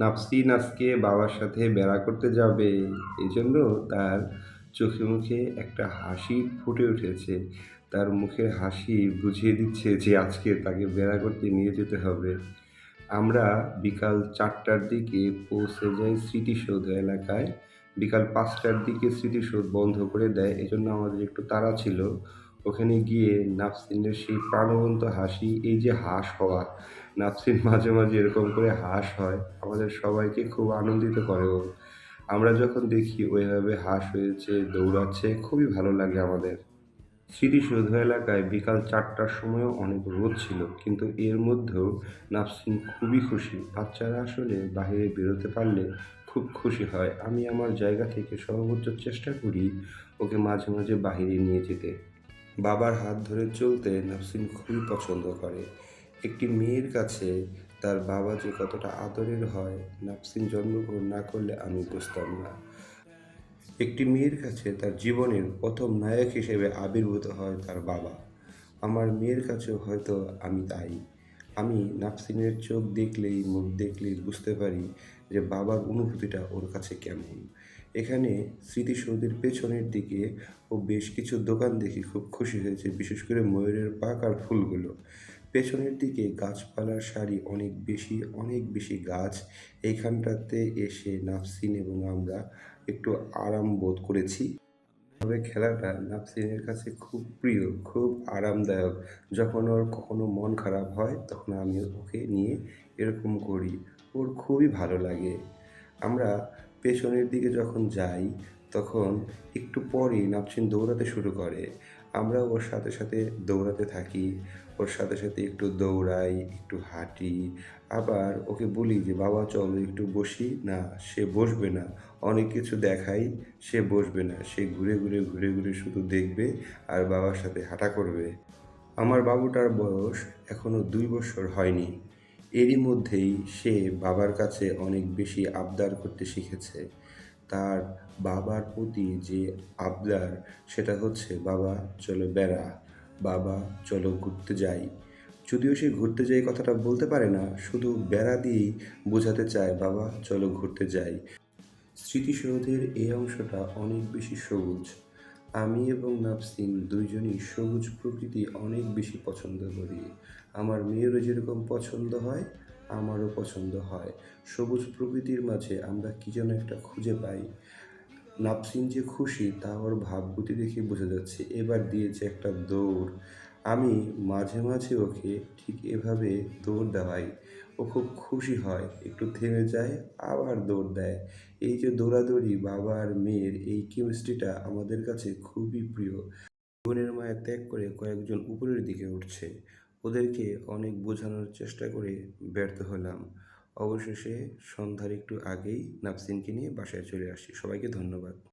নাফসিন আজকে বাবার সাথে বেড়া করতে যাবে এই জন্য তার চোখে মুখে একটা হাসি ফুটে উঠেছে। তার মুখের হাসি বুঝিয়ে দিচ্ছে যে আজকে তাকে বেড়া করতে নিয়ে যেতে হবে। আমরা বিকাল চারটার দিকে পৌঁছে যাই স্মৃতিসৌধ এলাকায়। বিকাল পাঁচটার দিকে স্মৃতিসৌধ বন্ধ করে দেয়। এজন্য আমাদের একটু তাড়া ছিল। ওখানে গিয়ে নাফসিনের সেই প্রাণবন্ত হাসি, এই যে হাস হওয়া নাফসিন মাঝে মাঝে এরকম করে হাস হয়, আমাদের সবাইকে খুব আনন্দিত করে ও। আমরা যখন দেখি ওইভাবে হাস হয়েছে, দৌড়াচ্ছে, খুবই ভালো লাগে আমাদের। স্মৃতিসৌধ এলাকায় বিকাল চারটার সময়ও অনেক রোদ ছিল, কিন্তু এর মধ্যেও নাফসিন খুবই খুশি। বাচ্চারা আসলে বাইরে বেরোতে পারলে খুব খুশি হয়। আমি আমার জায়গা থেকে সর্বোচ্চ চেষ্টা করি ওকে মাঝে মাঝে বাইরে নিয়ে যেতে। বাবার হাত ধরে চলতে নাফসিন খুবই পছন্দ করে। একটি মেয়ের কাছে তার বাবা যে কতটা আদরের হয় নাফসিন জন্মগ্রহণ না করলে আমি বুঝতাম না। একটি মেয়ের কাছে তার জীবনের প্রথম নায়ক হিসেবে আবির্ভূত হয় তার বাবা। আমার মেয়ের কাছেও হয়তো আমি তাই। আমি নাফসিনের চোখ দেখলেই, মুখ দেখলেই বুঝতে পারি যে বাবার অনুভূতিটা ওর কাছে কেমন। এখানে স্মৃতিসৌধের পেছনের দিকে ও বেশ কিছু দোকান দেখে খুব খুশি হয়েছে, বিশেষ করে ময়ূরের পাক আর ফুলগুলো। পেছনের দিকে গাছপালার সারি অনেক বেশি অনেক বেশি গাছ। এইখানটাতে এসে নাফসিন এবং আমরা একটু আরাম বোধ করেছি। তবে খেলাটা নাফসিনের কাছে খুব প্রিয়, খুব আরামদায়ক। যখন ওর কখনো মন খারাপ হয়, তখন আমি ওকে নিয়ে এরকম করি। ওর খুবই ভালো লাগে। আমরা পেছনের দিকে যখন যাই তখন একটু পরেই নাফসিন দৌড়াতে শুরু করে। আমরা ওর সাথে সাথে দৌড়াতে থাকি, ওর সাথে সাথে একটু দৌড়াই, একটু হাঁটি। আবার ওকে বলি যে, বাবা, চলো একটু বসি। না, সে বসবে না। অনেক কিছু দেখাই, সে বসবে না। সে ঘুরে ঘুরে ঘুরে ঘুরে শুধু দেখবে আর বাবার সাথে হাঁটা করবে। আমার বাবুটার বয়স এখনও দুই বছর হয়নি। এরই মধ্যেই সে বাবার কাছে অনেক বেশি আবদার করতে শিখেছে। তার বাবার প্রতি যে আবদার, সেটা হচ্ছে, বাবা, চলো বেড়া, বাবা, চলো ঘুরতে যাই। যদিও সে ঘুরতে যাই কথাটা বলতে পারে না, শুধু বেড়া দিয়েই বোঝাতে চায়, বাবা, চলো ঘুরতে যাই। স্মৃতিসৌধের এই অংশটা অনেক বেশি সবুজ। আমি এবং নাফসিন দুইজনই সবুজ প্রকৃতি অনেক বেশি পছন্দ করি। আমার মেয়েরও যেরকম পছন্দ হয় আমারও পছন্দ হয়। সবুজ প্রকৃতির মাঝে আমরা কি যেন একটা খুঁজে পাই। নাফসিন যে খুশি, তা ওর ভাবগতি দেখে বোঝা যাচ্ছে। এবার দিয়েছে একটা দৌড়। আমি মাঝে মাঝে ওকে ঠিক এভাবে দৌড় দেওয়াই। ও খুব খুশি হয়। একটু থেমে যায়, আবার দৌড় দেয়। এই যে দৌড়াদৌড়ি, বাবা আর মেয়ের এই কেমিস্ট্রিটা আমাদের কাছে খুবই প্রিয়। জীবনের মায়া ত্যাগ করে কয়েকজন উপরের দিকে উঠছে। ওদেরকে অনেক বোঝানোর চেষ্টা করে ব্যর্থ হলাম। অবশেষে সন্ধ্যার একটু আগেই নাফসিনকে নিয়ে বাসায় চলে আসি। সবাইকে ধন্যবাদ।